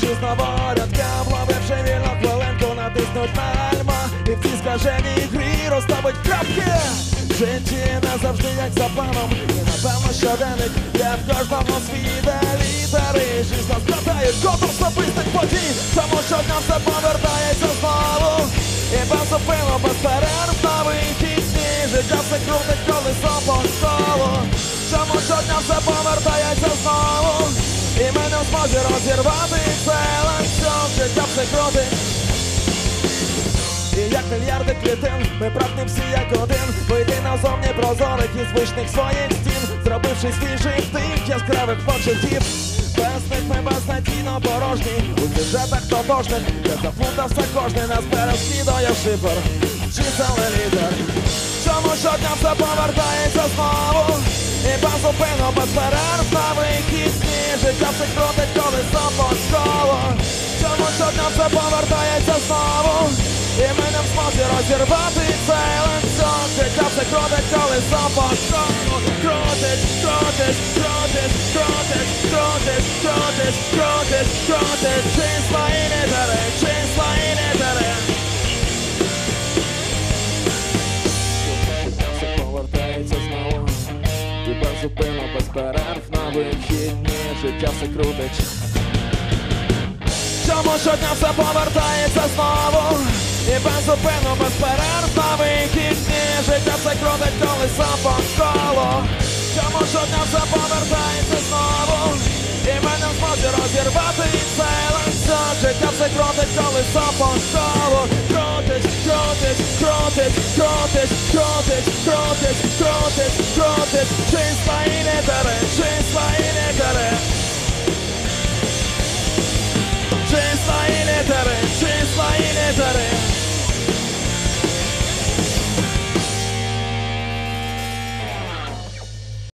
чи знову рядка. Вловивши вільно хвилинку натиснуть на гальма І в цій скаженій грі розставить крапки. В житті не завжди як за планом. І напевно щоденник є в кожному свій літери. Нас складає код особистих подій. Тому щодня все повертається знову. І безупинно, без перерв на вихідні. Життя все крутить колесо по столу. Чому щодня все повертається змозі розірвати цей ланцюг Життя крутить і як мільярди клітин, ми прагнем всі як один Вийти назовні прозорих і звичних своїх стін. Зробивши свіжих тих яскравих почуттів. Без них ми безнадійно порожні У сюжетах тотожних, де заплутався кожний Нас переслідує шифр, чисельний лідер? Чому щодня все повертається знову? І безупинно, без перерв на вихідні Життя все крутить колесо по колу Чому щодня все повертається знову? І ми не в змозі розірвати цей ланцюг. Життя все крутить колесо по колу Крутить, крутить, крутить, крутить, крутить, крутить, крутить, крутить. Числа без перерв на вихідні Життя все крутить. Чому щодня все повертається знову? І безупинно, без перерв на вихідні Життя все крутить колесо по колу Чому щодня все повертається знову? І ми не в змозі розірвати цей ланцюг Життя все крутить колесо по колу Крутить, крутить, крутить, крутить, крутить, крутить, крутить, крутить Числа і літери, числа і літери